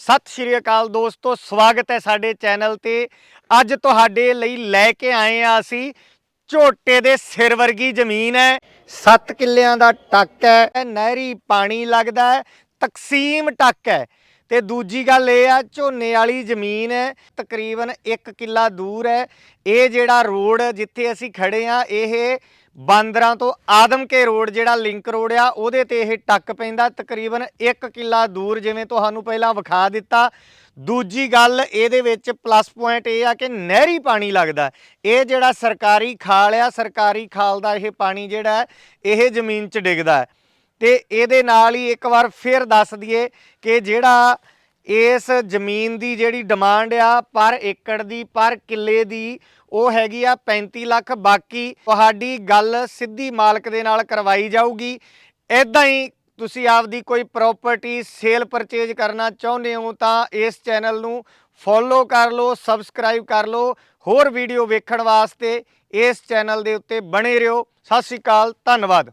ਸਤਿ ਸ਼੍ਰੀ ਅਕਾਲ ਦੋਸਤੋ, ਸਵਾਗਤ ਹੈ ਸਾਡੇ ਚੈਨਲ ਤੇ। ਅੱਜ ਤੁਹਾਡੇ ਲਈ ਲੈ ਕੇ ਆਏ ਆ ਅਸੀਂ ਝੋਟੇ ਦੇ ਸਿਰ ਵਰਗੀ ਜ਼ਮੀਨ ਹੈ। 7 ਕਿੱਲਿਆਂ ਦਾ ਟੱਕ ਹੈ, ਨਹਿਰੀ ਪਾਣੀ ਲੱਗਦਾ ਹੈ, ਤਕਸੀਮ ਟੱਕ ਹੈ। ਤੇ ਦੂਜੀ ਗੱਲ ਇਹ ਆ, ਝੋਨੇ ਵਾਲੀ ਜ਼ਮੀਨ ਹੈ, ਤਕਰੀਬਨ 1 ਕਿੱਲਾ ਦੂਰ ਹੈ। ਇਹ ਜਿਹੜਾ ਰੋਡ ਜਿੱਥੇ ਅਸੀਂ ਖੜੇ ਆ ਇਹ ਬਾਂਦਰਾਂ ਤੋਂ ਆਦਮ ਕੇ ਰੋਡ ਜਿਹੜਾ ਲਿੰਕ ਰੋਡ ਆ, ਉਹਦੇ ਤੇ ਇਹ ਟੱਕ ਪੈਂਦਾ। ਤਕਰੀਬਨ 1 ਕਿੱਲਾ ਦੂਰ ਜਿਵੇਂ ਤੁਹਾਨੂੰ ਪਹਿਲਾਂ ਵਿਖਾ ਦਿੱਤਾ। ਦੂਜੀ ਗੱਲ, ਇਹਦੇ ਵਿੱਚ ਪਲੱਸ ਪੁਆਇੰਟ ਇਹ ਆ ਕਿ ਨਹਿਰੀ ਪਾਣੀ ਲੱਗਦਾ। ਇਹ ਜਿਹੜਾ ਸਰਕਾਰੀ ਖਾਲ ਆ, ਸਰਕਾਰੀ ਖਾਲ ਦਾ ਇਹ ਪਾਣੀ ਜਿਹੜਾ ਇਹ ਜ਼ਮੀਨ 'ਚ ਡਿੱਗਦਾ ਹੈ। ਤੇ ਇਹਦੇ ਨਾਲ ਹੀ ਇੱਕ ਵਾਰ ਫਿਰ ਦੱਸ ਦਈਏ ਕਿ ਜਿਹੜਾ ਇਸ ਜ਼ਮੀਨ ਦੀ ਜਿਹੜੀ ਡਿਮਾਂਡ ਆ ਪਰ ਏਕੜ ਦੀ, ਪਰ ਕਿੱਲੇ ਦੀ, ਉਹ ਹੈਗੀ ਆ 35 ਲੱਖ। ਬਾਕੀ ਤੁਹਾਡੀ ਗੱਲ ਸਿੱਧੀ ਮਾਲਕ ਦੇ ਨਾਲ ਕਰਵਾਈ ਜਾਊਗੀ। ਇਦਾਂ ਹੀ ਤੁਸੀਂ ਆਪਦੀ ਕੋਈ ਪ੍ਰਾਪਰਟੀ ਸੇਲ ਪਰਚੇਜ ਕਰਨਾ ਚਾਹੁੰਦੇ ਹੋ ਤਾਂ ਇਸ ਚੈਨਲ ਨੂੰ ਫੋਲੋ ਕਰ ਲਓ ਸਬਸਕ੍ਰਾਈਬ ਕਰ ਲਓ। ਹੋਰ ਵੀਡੀਓ ਵੇਖਣ ਵਾਸਤੇ ਇਸ ਚੈਨਲ ਦੇ ਉੱਤੇ ਬਣੇ ਰਹੋ। ਸਤਿ ਸ਼੍ਰੀ ਅਕਾਲ, ਧੰਨਵਾਦ।